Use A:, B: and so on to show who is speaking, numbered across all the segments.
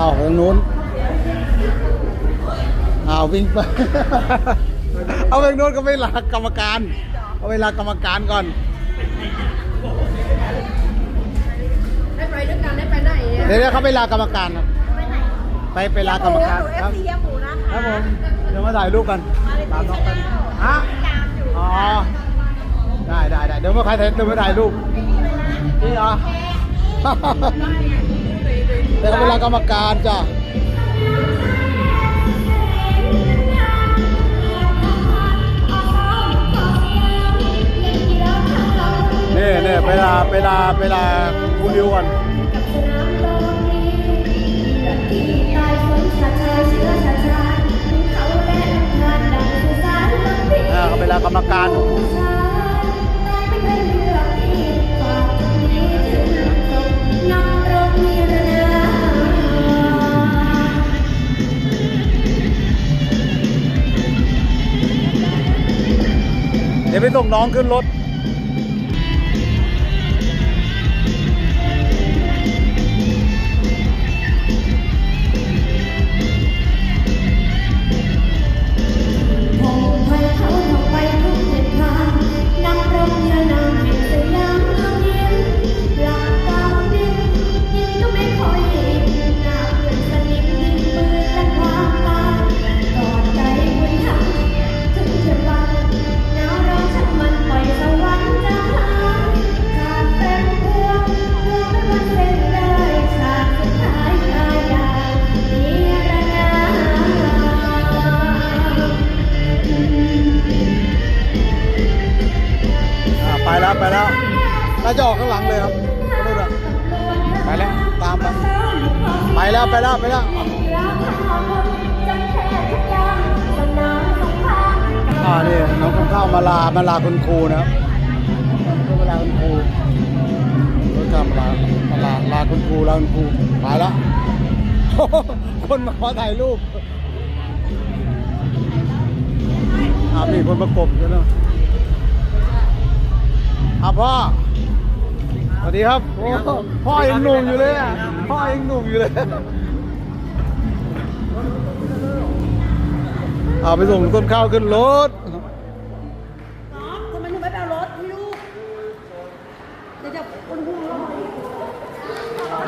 A: อ้าวทางนู้นอ้าววิ่งไป เอาไปนู้นก็ไม่ลากรรมการ เอาเวลากรรมการก่อน
B: ได้ไปด้วยกันได้ไปไหนเนี่ย
A: เดี๋ยวเดี๋ยวเขาไปลากรรมการครับ ไปไปลากรรมการ
B: เอ
A: ครับ
B: ฟซีหมูนะคะ
A: ครับผมเดี๋ยวมาถ่ายรูปกันตามน้องกันฮะอ๋อ ได้ได้ได้เดี๋ยวมาใครถ่ายเดี๋ยวมาถ่ายรูปนี่เหรอ เดี๋ยวเขาไปลากรรมการจ้ะนี่นี่เวลาเวลาเวลาคูริวก่อน เดี๋ยวไปส่งน้องขึ้นรถ ไปแล้วแล้ว น่าจะออกข้างหลังเลยครับรถอะไปแล้ว ตามไป ไปแล้วไปแล้วไปแล้วอ่านี่น้องข้าวมาลา มาลาคุณครูนะครับมาลาคุณครูรถทำมาลามาลา ลาคุณครู ลาคุณครู ไปแล้ว คนมาขอถ่ายรูปอ่ามีคนประกบอยู่นะอะพ่อ สวัสดีครับโอ้พ่อยังหนุ่มอยู่เลยอะ พ่อยังหนุ่มอยู่เลยเอาไปส่งต้นข้าวขึ้นรถ
B: น้องทำไมหนูไม่ไปเอารถพี่ลูก เดี๋ยวจะอุ่นหัว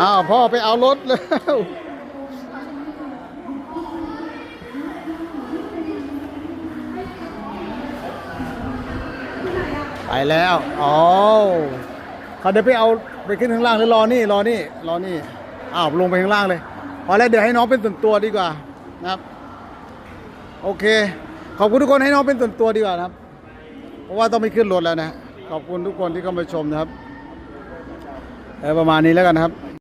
A: อ้าวพ่อไปเอารถแล้ว ไปแล้วอ๋อเขาเดี๋ยวไปเอาไปขึ้นข้างล่างเลยรอนี่รอนี่รอนี่อ้าวลงไปข้างล่างเลยพอแล้วเดี๋ยวให้น้องเป็นส่วนตัวดีกว่านะครับ โอเค ขอบคุณทุกคนให้น้องเป็นส่วนตัวดีกว่านะครับ เพราะว่าต้องไปขึ้นรถแล้วนะ ขอบคุณทุกคนที่เข้ามาชมนะครับประมาณนี้แล้วกันนะครับ